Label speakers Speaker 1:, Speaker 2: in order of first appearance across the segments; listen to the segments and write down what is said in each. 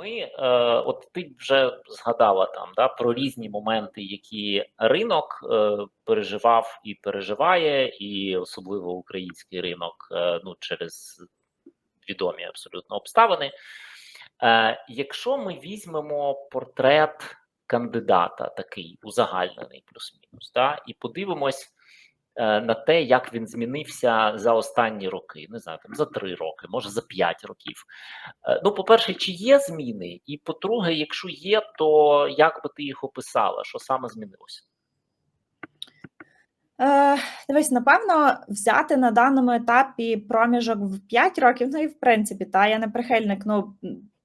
Speaker 1: Ми, е, от ти вже згадала там да, про різні моменти, які ринок е, переживав і переживає, і особливо український ринок е, ну, через відомі абсолютно обставини. Якщо ми візьмемо портрет кандидата, такий узагальнений, плюс-мінус, да, і подивимось на те, як він змінився за останні роки, не знаю, там за три роки, може за п'ять років. Е, Ну, по-перше, чи є зміни? І по-друге, якщо є, то як би ти їх описала? Що саме змінилося?
Speaker 2: Е, Дивись, напевно, взяти на даному етапі проміжок в 5 років, ну і в принципі, та я не прихильник. Ну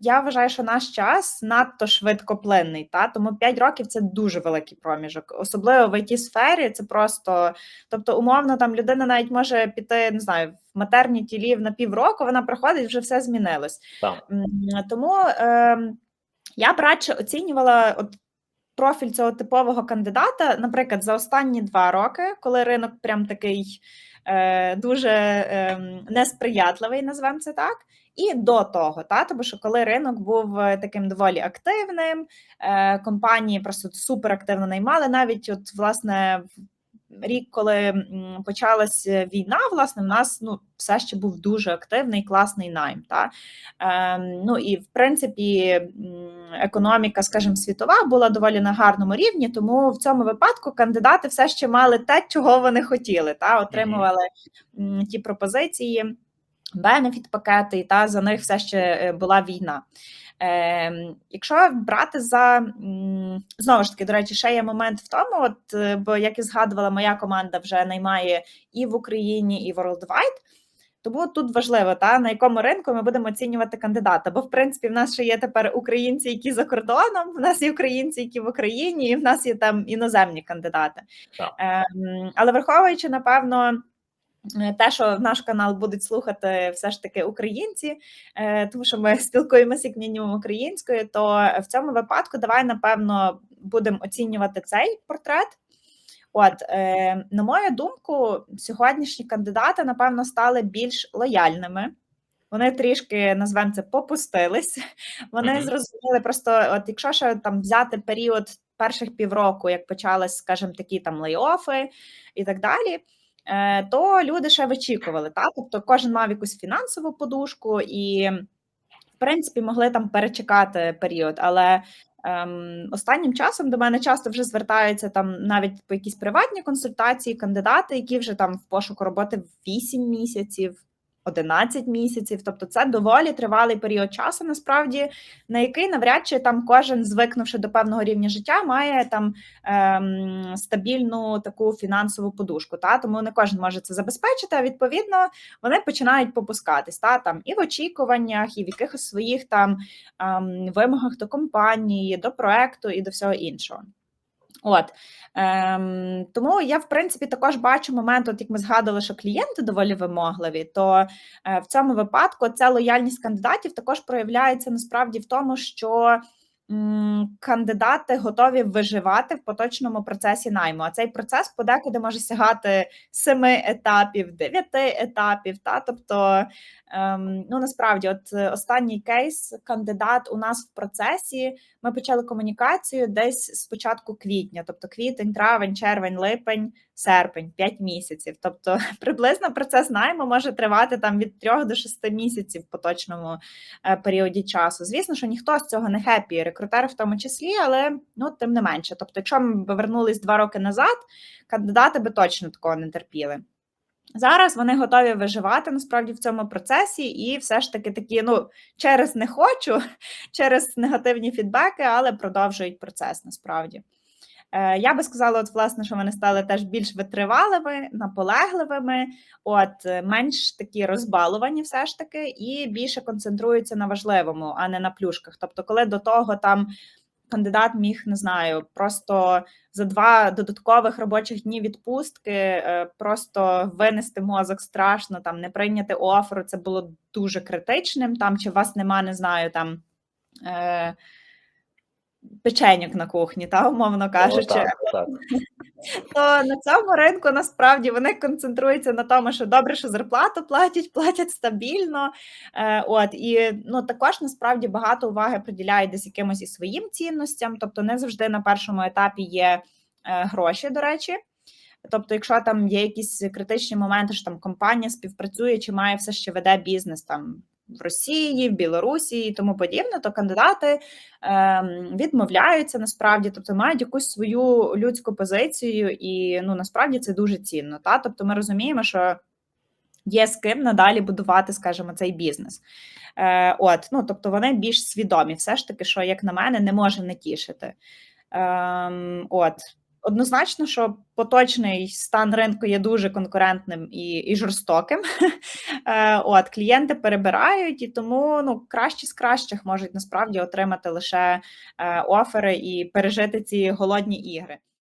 Speaker 2: я вважаю, що наш час надто швидкоплинний, та тому 5 років це дуже великий проміжок, особливо в it сфері. Це просто, тобто, умовно, там людина навіть може піти, не знаю, в матерніті лів на півроку, вона приходить, вже все змінилось.
Speaker 1: Так.
Speaker 2: Тому е, я б радше оцінювала от профіль цього типового кандидата, наприклад, за останні два роки, коли ринок прям такий е, дуже е, несприятливий, назвемо це так. І до того, та тому що коли ринок був е, таким доволі активним, е, компанії просто суперактивно наймали. Навіть от власне рік, коли почалась е, війна, власне, в нас ну все ще був дуже активний, класний найм. Та? Е, ну і в принципі економіка, скажімо, світова була доволі на гарному рівні, тому в цьому випадку кандидати все ще мали те, чого вони хотіли, та отримували ті пропозиції, бенефіт пакети, та за них все ще е, була війна. Е, Якщо брати за знову ж таки, до речі, ще є момент в тому, от е, бо як і згадувала, моя команда вже наймає і в Україні, і Worldwide, тому тут важливо, та на якому ринку ми будемо оцінювати кандидата. Бо в принципі в нас ще є тепер українці, які за кордоном, в нас є українці, які в Україні, і в нас є там іноземні кандидати. Ем, але враховуючи, напевно. Е, Те, що наш канал будуть слухати все ж таки українці, е, тому що ми спілкуємося як мінімум українською, то в цьому випадку давай напевно будемо оцінювати цей портрет. От, е, на мою думку, сьогоднішні кандидати, напевно, стали більш лояльними. Вони трішки, назвемо це, попустились. Вони
Speaker 1: Мгм.
Speaker 2: зрозуміли просто, от якщо ще там взяти період перших півроку, як почались, скажімо, такі там лейофи і так далі, то люди ще вичікували. Та? Тобто кожен мав якусь фінансову подушку і, в принципі, могли там перечекати період. Але Ем, останнім часом до мене часто вже звертаються там навіть по якісь приватні консультації, кандидати, які вже там в пошуку роботи 8 місяців, 11 місяців. Тобто це доволі тривалий період часу, насправді, на який навряд чи там кожен, звикнувши до певного рівня життя, має там ем, стабільну таку фінансову подушку. Та? Тому не кожен може це забезпечити. А відповідно вони починають попускатись та там і в очікуваннях, і в якихось своїх там ем, вимогах до компанії, до проекту і до всього іншого. От. Ем, тому я, в принципі, також бачу момент, от як ми згадували, що клієнти доволі вимогливі, то е, в цьому випадку ця лояльність кандидатів також проявляється насправді в тому, що кандидати готові виживати в поточному процесі найму. А цей процес подекуди може сягати семи етапів, дев'яти етапів. Та тобто, ем, ну насправді, от е, останній кейс, кандидат у нас в процесі. Ми почали комунікацію десь з початку квітня, тобто квітень, травень, червень, липень, серпень, 5 місяців. Тобто, приблизно процес найму може тривати там від 3 до 6 місяців в поточному е, періоді часу. Звісно, що ніхто з цього не хеппі, рекрутери в тому числі, але ну тим не менше. Тобто, якщо ми б вернулись два роки назад, кандидати би точно такого не терпіли. Зараз вони готові виживати насправді в цьому процесі, і все ж таки такі, ну через не хочу, через негативні фідбеки, але продовжують процес насправді. Е, Я би сказала, от власне, що вони стали теж більш витривалими, наполегливими, от е, менш такі розбалувані, все ж таки, і більше концентруються на важливому, а не на плюшках. Тобто, коли до того там кандидат міг, не знаю, просто за два додаткових робочих дні відпустки е, просто винести мозок страшно, там не прийняти оферу, це було дуже критичним. Там чи вас нема, не знаю, там. Печеньок на кухні, та, умовно кажучи.
Speaker 1: Так, так.
Speaker 2: То на цьому ринку насправді вони концентруються на тому, що добре, що зарплату платять, платять стабільно. Е, от і ну також насправді багато уваги приділяють десь якимось і своїм цінностям, тобто не завжди на першому етапі є е, гроші, до речі. Тобто, якщо там є якісь критичні моменти, що там компанія співпрацює чи має все ще веде бізнес там в Росії, в Білорусі і тому подібне, то кандидати е, відмовляються насправді, тобто мають якусь свою людську позицію, і ну насправді це дуже цінно. Та тобто, ми розуміємо, що є з ким надалі будувати, скажімо, цей бізнес. Е, От, ну тобто, вони більш свідомі, все ж таки, що як на мене, не може не тішити. Е, от. Однозначно, що поточний стан ринку є дуже конкурентним і і жорстоким. Е, От клієнти перебирають, і тому ну кращі з кращих можуть насправді отримати лише е, офери і пережити ці голодні ігри.